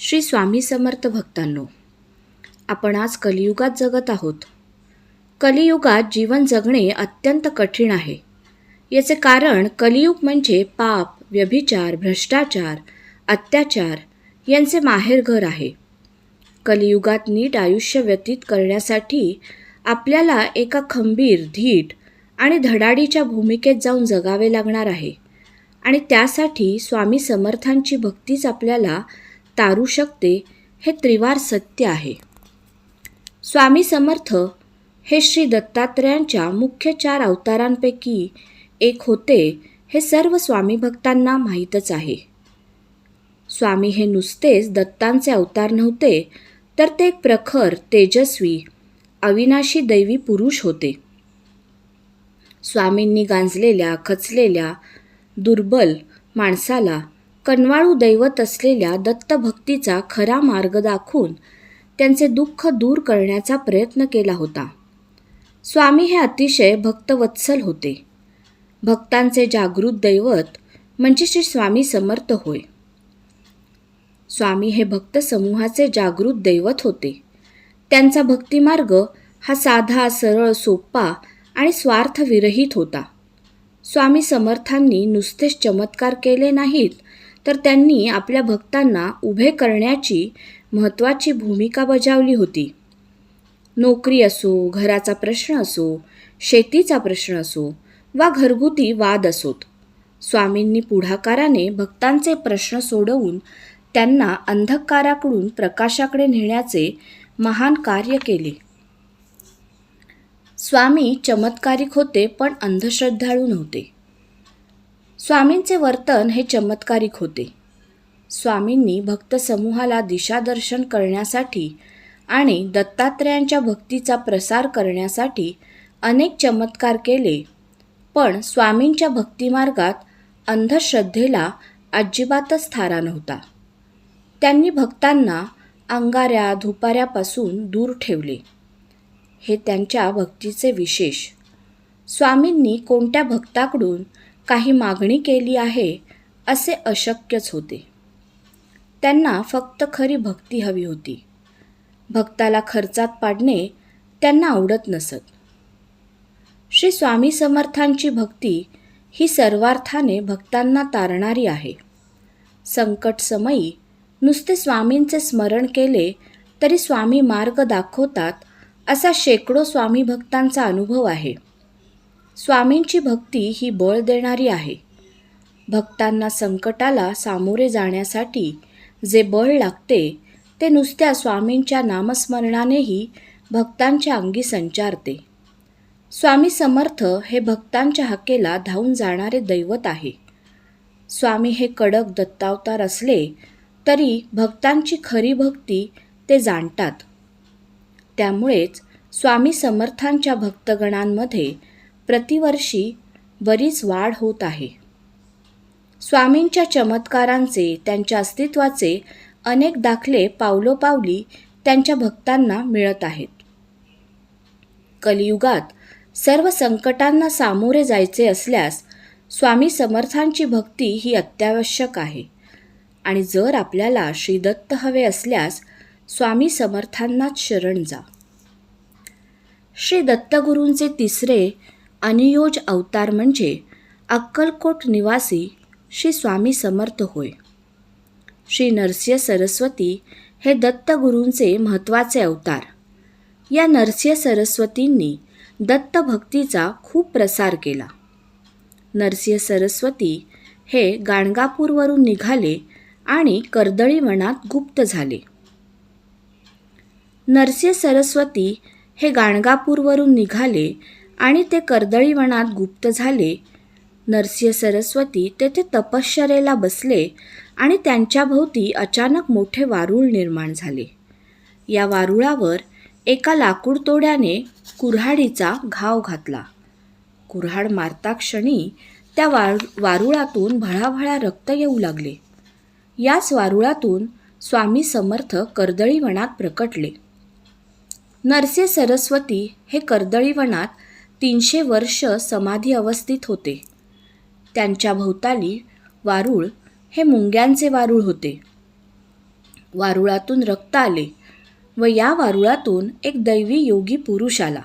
श्री स्वामी समर्थ भक्तांनो आपण आज कलियुगात जगत आहोत. कलियुगात जीवन जगणे अत्यंत कठीण आहे. याचे कारण कलियुग म्हणजे पाप व्यभिचार भ्रष्टाचार अत्याचार यांचे माहेरघर आहे. कलियुगात नीट आयुष्य व्यतीत करण्यासाठी आपल्याला एका खंबीर धीट आणि धडाडीच्या भूमिकेत जाऊन जगावे लागणार आहे. आणि त्यासाठी स्वामी समर्थांची भक्तीच आपल्याला तारू शकते हे त्रिवार सत्य आहे. स्वामी समर्थ हे श्री दत्तात्रयांच्या मुख्य चार अवतारांपैकी एक होते हे सर्व स्वामी भक्तांना माहीतच आहे. स्वामी हे नुसतेच दत्तांचे अवतार नव्हते तर ते एक प्रखर तेजस्वी अविनाशी दैवी पुरुष होते. स्वामींनी गांजलेल्या खचलेल्या दुर्बल माणसाला कनवाळू दैवत असलेल्या दत्तभक्तीचा खरा मार्ग दाखवून त्यांचे दुःख दूर करण्याचा प्रयत्न केला होता. स्वामी हे अतिशय भक्तवत्सल होते. भक्तांचे जागृत दैवत म्हणजे श्री स्वामी समर्थ होय. स्वामी हे भक्त समूहाचे जागृत दैवत होते. त्यांचा भक्तिमार्ग हा साधा सरळ सोपा आणि स्वार्थविरहित होता. स्वामी समर्थांनी नुसतेच चमत्कार केले नाहीत तर त्यांनी आपल्या भक्तांना उभे करण्याची महत्त्वाची भूमिका बजावली होती. नोकरी असो घराचा प्रश्न असो शेतीचा प्रश्न असो वा घरगुती वाद असोत स्वामींनी पुढाकाराने भक्तांचे प्रश्न सोडवून त्यांना अंधकाराकडून प्रकाशाकडे नेण्याचे महान कार्य केले. स्वामी चमत्कारिक होते पण अंधश्रद्धाळू नव्हते. स्वामींचे वर्तन हे चमत्कारिक होते. स्वामींनी भक्त समूहाला दिशादर्शन करण्यासाठी आणि दत्तात्रेयांच्या भक्तीचा प्रसार करण्यासाठी अनेक चमत्कार केले पण स्वामींच्या भक्तिमार्गात अंधश्रद्धेला अजिबातच थारा नव्हता. त्यांनी भक्तांना अंगाऱ्या धुपाऱ्यापासून दूर ठेवले. हे त्यांच्या भक्तीचे विशेष. स्वामींनी कोणत्या भक्ताकडून काही मागणी केली आहे असे अशक्यच होते. त्यांना फक्त खरी भक्ती हवी होती. भक्ताला खर्चात पाडणे त्यांना आवडत नसत. श्री स्वामी समर्थांची भक्ती ही सर्वार्थाने भक्तांना तारणारी आहे. संकटसमयी नुसते स्वामींचे स्मरण केले तरी स्वामी मार्ग दाखवतात असा शेकडो स्वामी भक्तांचा अनुभव आहे. स्वामींची भक्ती ही बळ देणारी आहे. भक्तांना संकटाला सामोरे जाण्यासाठी जे बळ लागते ते नुसत्या स्वामींच्या नामस्मरणानेही भक्तांच्या अंगी संचारते. स्वामी समर्थ हे भक्तांच्या हकेला धावून जाणारे दैवत आहे. स्वामी हे कडक दत्तावतार असले तरी भक्तांची खरी भक्ती ते जाणतात. त्यामुळेच स्वामी समर्थांच्या भक्तगणांमध्ये प्रतिवर्षी बरीच वाढ होत आहे. स्वामींच्या चमत्कारांचे त्यांच्या अस्तित्वाचे अनेक दाखले पावलोपावली त्यांच्या भक्तांना मिळत आहेत. कलियुगात सर्व संकटांना सामोरे जायचे असल्यास स्वामी समर्थांची भक्ती ही अत्यावश्यक आहे. आणि जर आपल्याला श्रीदत्त हवे असल्यास स्वामी समर्थांनाच शरण जा. श्री दत्तगुरूंचे तिसरे अनियोज अवतार म्हणजे अक्कलकोट निवासी श्री स्वामी समर्थ होय. श्री नरसिंह सरस्वती हे दत्तगुरूंचे महत्त्वाचे अवतार. या नरसिंह सरस्वतींनी दत्तभक्तीचा खूप प्रसार केला. नरसिंह सरस्वती हे गाणगापूरवरून निघाले आणि कर्दळी वनात गुप्त झाले. नरसिंह सरस्वती हे गाणगापूरवरून निघाले आणि ते कर्दळीवनात गुप्त झाले. नरसिंह सरस्वती तेथे तपश्चरेला बसले आणि त्यांच्याभोवती अचानक मोठे वारूळ निर्माण झाले. या वारुळावर एका लाकूडतोड्याने कुऱ्हाडीचा घाव घातला. कुऱ्हाड मारता क्षणी त्या वार वारुळातून भळाभळा रक्त येऊ लागले. याच वारुळातून स्वामी समर्थ कर्दळीवनात प्रकटले. नरसे सरस्वती हे कर्दळीवनात तीनशे वर्ष समाधी अवस्थित होते. त्यांच्या भोवताली वारूळ हे मुंग्यांचे वारूळ होते. वारुळातून रक्त आले व या वारुळातून एक दैवी योगी पुरुष आला.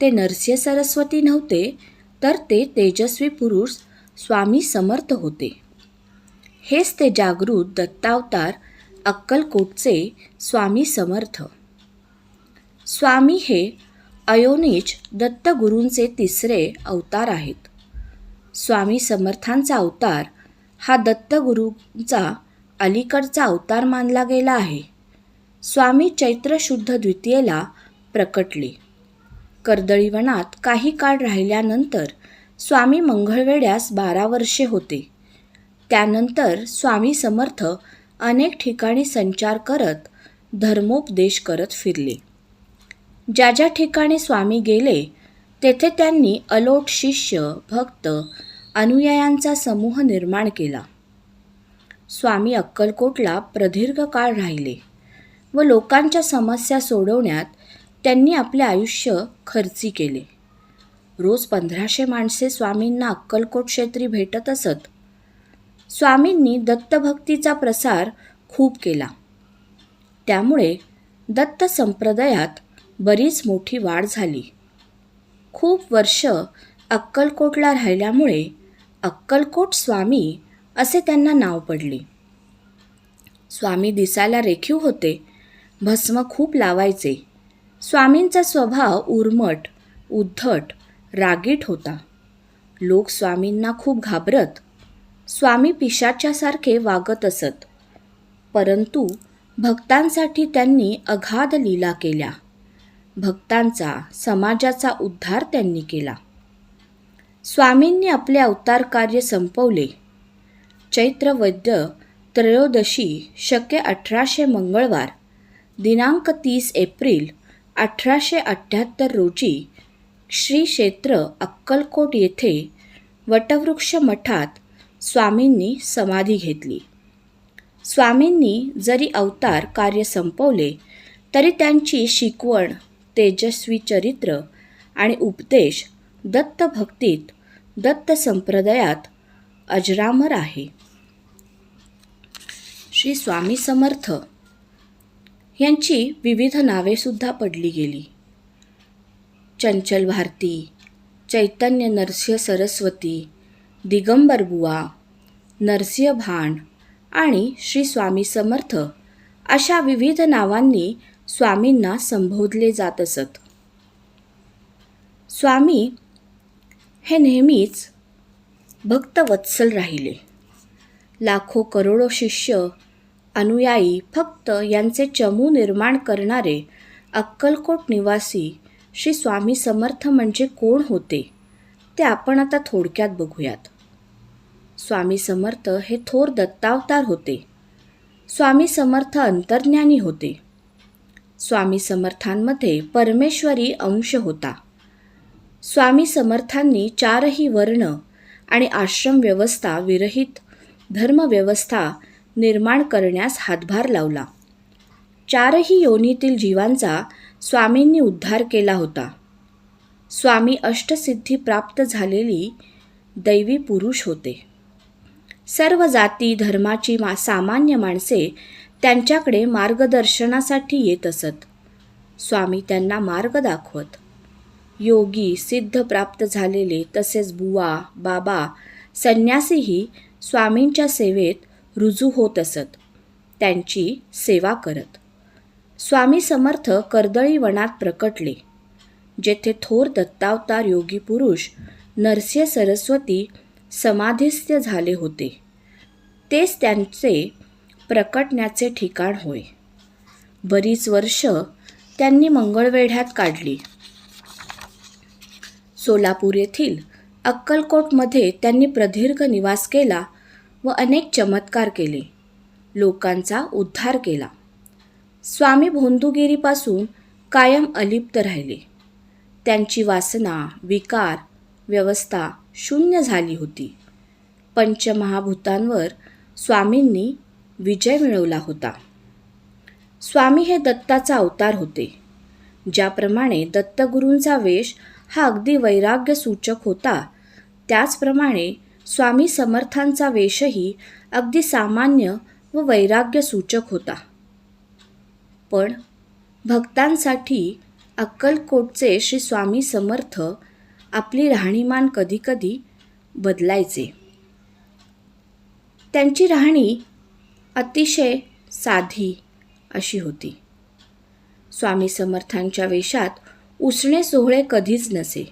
ते नरसिंह सरस्वती नव्हते तर ते तेजस्वी पुरुष स्वामी समर्थ होते. हेच ते जागृत दत्तावतार अक्कलकोटचे स्वामी समर्थ. स्वामी हे अयोनिज दत्तगुरूंचे तिसरे अवतार आहेत. स्वामी समर्थांचा अवतार हा दत्तगुरूंचा अलीकडचा अवतार मानला गेला आहे. स्वामी चैत्र शुद्ध द्वितीयेला प्रकटले. कर्दळीवनात काही काळ राहिल्यानंतर स्वामी मंगळवेड्यास बारा वर्षे होते. त्यानंतर स्वामी समर्थ अनेक ठिकाणी संचार करत धर्मोपदेश करत फिरले. ज्या ज्या ठिकाणी स्वामी गेले तेथे त्यांनी अलोट शिष्य भक्त अनुयायांचा समूह निर्माण केला. स्वामी अक्कलकोटला प्रदीर्घ काळ राहिले व लोकांच्या समस्या सोडवण्यात त्यांनी आपले आयुष्य खर्ची केले. रोज पंधराशे माणसे स्वामींना अक्कलकोट क्षेत्री भेटत असत. स्वामींनी दत्तभक्तीचा प्रसार खूप केला. त्यामुळे दत्त संप्रदायात बरीच मोठी वाढ झाली. खूप वर्ष अक्कलकोटला राहिल्यामुळे अक्कलकोट स्वामी असे त्यांना नाव पडले. स्वामी दिसायला रेखीव होते भस्म खूप लावायचे. स्वामींचा स्वभाव उर्मट उद्धट रागीट होता. लोक स्वामींना खूप घाबरत स्वामी पिशाच्यासारखे वागत असत. परंतु भक्तांसाठी त्यांनी अगाध लीला केल्या. भक्तांचा समाजाचा उद्धार त्यांनी केला. स्वामींनी आपले अवतार कार्य संपवले. चैत्र वैद्य त्रयोदशी शके अठराशे मंगळवार दिनांक तीस एप्रिल अठराशे अठ्ठ्याहत्तर रोजी श्री क्षेत्र अक्कलकोट येथे वटवृक्ष मठात स्वामींनी समाधी घेतली. स्वामींनी जरी अवतार कार्य संपवले तरी त्यांची शिकवण तेजस्वी चरित्र आणि उपदेश दत्त भक्तीत दत्त संप्रदायात अजरामर आहे. श्री स्वामी समर्थ यांची विविध नावेसुद्धा पडली गेली. चंचल भारती चैतन्य नरसिंह सरस्वती दिगंबर बुवा नरसिंह भांड आणि श्री स्वामी समर्थ अशा विविध नावांनी स्वामींना संबोधले जात असत. स्वामी हे नेहमीच भक्तवत्सल राहिले. लाखो करोडो शिष्य अनुयायी फक्त यांचे चमू निर्माण करणारे अक्कलकोट निवासी श्री स्वामी समर्थ म्हणजे कोण होते ते आपण आता थोडक्यात बघूयात. स्वामी समर्थ हे थोर दत्तावतार होते. स्वामी समर्थ अंतर्ज्ञानी होते. स्वामी समर्थांमध्ये परमेश्वरी अंश होता. स्वामी समर्थांनी चारही वर्ण आणि आश्रम व्यवस्था विरहित धर्मव्यवस्था निर्माण करण्यास हातभार लावला. चारही योनीतील जीवांचा स्वामींनी उद्धार केला होता. स्वामी अष्टसिद्धी प्राप्त झालेली दैवी पुरुष होते. सर्व जाती धर्माची मा सामान्य माणसे त्यांच्याकडे मार्गदर्शनासाठी येत असत. स्वामी त्यांना मार्ग दाखवत. योगी सिद्ध प्राप्त झालेले तसेच बुवा बाबा संन्यासीही स्वामींच्या सेवेत रुजू होत असत. त्यांची सेवा करत. स्वामी समर्थ कर्दळी वनात प्रकटले. जेथे थोर दत्तावतार योगी पुरुष नरसिंह सरस्वती समाधिस्थ झाले होते. तेच त्यांचे प्रकटण्याचे ठिकाण होय. बरीच वर्ष त्यांनी मंगळवेढ्यात काढली. सोलापूर येथील अक्कलकोटमध्ये त्यांनी प्रदीर्घ निवास केला व अनेक चमत्कार केले. लोकांचा उद्धार केला. स्वामी भोंदुगिरीपासून कायम अलिप्त राहिले. त्यांची वासना विकार व्यवस्था शून्य झाली होती. पंचमहाभूतांवर स्वामींनी विजय मिळवला होता. स्वामी हे दत्ताचा अवतार होते. ज्याप्रमाणे दत्तगुरूंचा वेश हा अगदी वैराग्य सूचक होता त्याचप्रमाणे स्वामी समर्थांचा वेशही अगदी सामान्य व वैराग्य सूचक होता. पण भक्तांसाठी अक्कलकोटचे श्री स्वामी समर्थ आपली राहणीमान कधीकधी बदलायचे. त्यांची राहणी अतिशय साधी अशी होती. स्वामी समर्थांच्या वेशात उसणे सोहळे कधीच नसे.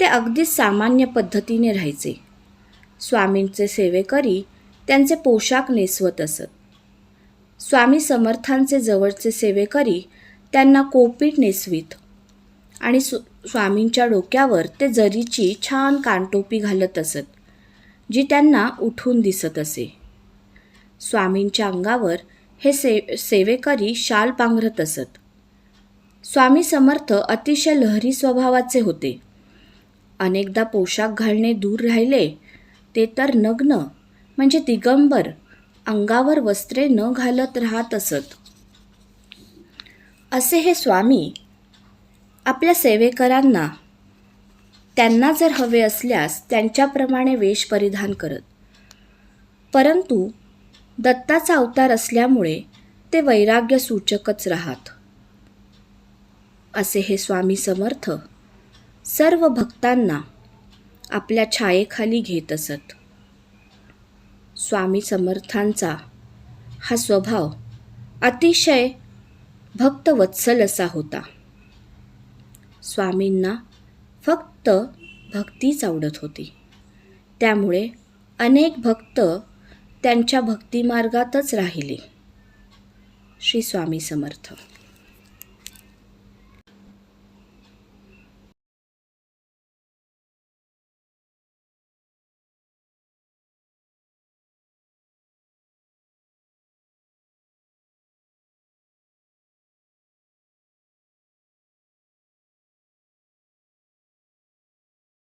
ते अगदी सामान्य पद्धतीने राहायचे. स्वामींचे सेवेकरी त्यांचे पोशाख नेसवत असत. स्वामी समर्थांचे जवळचे सेवेकरी त्यांना कोपीट नेसवीत. आणि सु स्वामींच्या डोक्यावर ते जरीची छान कानटोपी घालत असत जी त्यांना उठून दिसत असे. स्वामींच्या अंगावर हे से सेवेकरी शाल पांघरत असत. स्वामी समर्थ अतिशय लहरी स्वभावाचे होते. अनेकदा पोशाख घालणे दूर राहिले ते तर नग्न म्हणजे दिगंबर अंगावर वस्त्रे न घालत राहत असत. असे हे स्वामी आपल्या सेवेकरांना त्यांना जर हवे असल्यास त्यांच्याप्रमाणे वेश परिधान करत. परंतु दत्ताचा अवतार असल्यामुळे ते वैराग्य सूचकच राहत. असे हे स्वामी समर्थ सर्व भक्तांना आपल्या छायेखाली घेत असत. स्वामी समर्थांचा हा स्वभाव अतिशय भक्तवत्सल असा होता. स्वामींना फक्त भक्तीच आवडत होती. त्यामुळे अनेक भक्त त्यांच्या भक्तिमार्गातच राहिले. श्री स्वामी समर्थ.